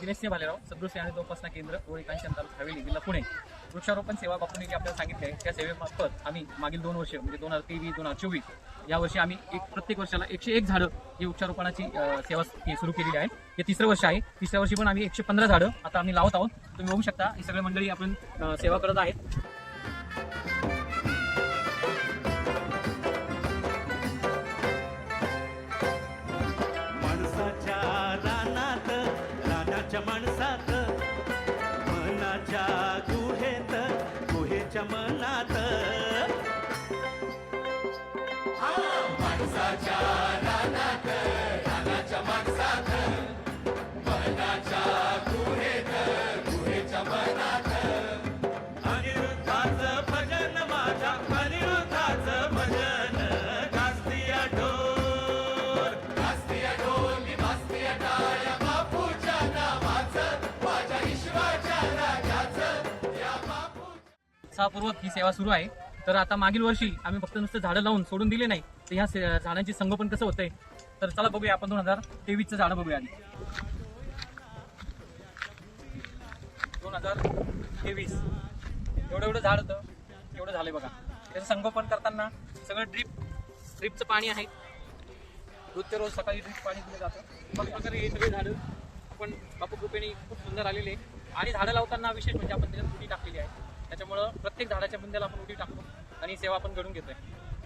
दिनेश सिंह भालेराव सदृश आणि जोपासना केंद्र ओळी कांचन तालुका हवेली जिल्हा पुणे. वृक्षारोपण सेवा बापूने जी आपल्याला सांगितले आहे. त्या सेवेमार्फत आम्ही मागील दोन वर्ष म्हणजे दोन हजार तेवीस दोन हजार चोवीस या वर्षी आम्ही एक प्रत्येक वर्षाला एकशे एक झाडं ही वृक्षारोपणाची सेवा सुरू केलेली आहे. हे तिसरं वर्ष आहे. तिसऱ्या वर्षी पण आम्ही एकशे पंधरा झाडं आता आम्ही लावत आहोत. तुम्ही बघू शकता ही सगळी मंडळी आपण सेवा करत आहेत. रानाच्या माणसात मनाच्या गुहेत गुहेच्या मनात. माणसाच्या उत्साहपूर्वक ही सेवा सुरू आहे. तर आता मागील वर्षी आम्ही फक्त नुसतं झाडं लावून सोडून दिले नाही तर ह्या से- झाडांची संगोपन कसं होतंय? तर चला बघूया आपण दोन हजार तेवीसचं झाडं बघूया आधी. दोन हजार तेवीस. एवढं एवढं झाड होतं एवढं झालंय बघा. त्याचं संगोपन करताना सगळं ड्रीप ड्रीपचं पाणी आहे. रोजच्या रोज सकाळी ड्रीप पाणी दिलं जातं. मग प्रकारे हे सगळे झाडं पण बापू कृपेने खूप सुंदर आलेले. आहे. आणि झाडं लावताना विशेष म्हणजे आपण त्याच्यात फुटी टाकलेली आहे. त्याच्यामुळं प्रत्येक झाडाच्या बुंद्याला आपण उडी टाकतो आणि सेवा आपण घडून घेतोय.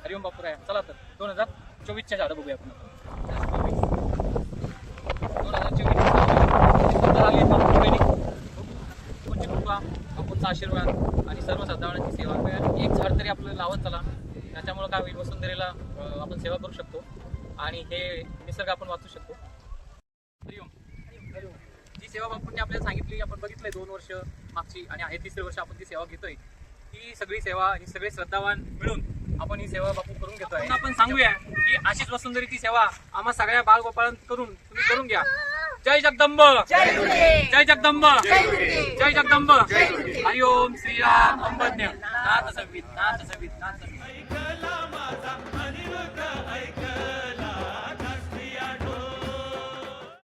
हरिओम बापूराय. चला तर दोन हजार चोवीसच्या झाडं बघूया आपण दोन हजार चोवीस कृपा बापूंचा आशीर्वाद आणि सर्व साधारणांची सेवा एक झाड तरी आपलं लावत चला. त्याच्यामुळं काय होईल वसुंधरेला आपण सेवा करू शकतो. आणि हे निसर्ग आपण वाचू शकतो. हरिओम. जी सेवा बापूंनी आपल्याला सांगितली आपण बघितलंय दोन वर्ष मागची आणि आहे तिसरे वर्ष आपण ती सेवा घेतोय. ही सगळी सेवा ही सगळे श्रद्धावान मिळून आपण ही सेवा बापू करून घेतोय. आपण सांगूया की अशीच वसुंधरीची सेवा आम्हा सगळ्या बाळगोपाळां करून तुम्ही करून घ्या. जय जगदंब. जय जगदंब. जय जगदंब. हरिओम श्रीराम अंबज्ञ. नाथ संवित नाथ संवित नाथ संवित. ऐकला माझा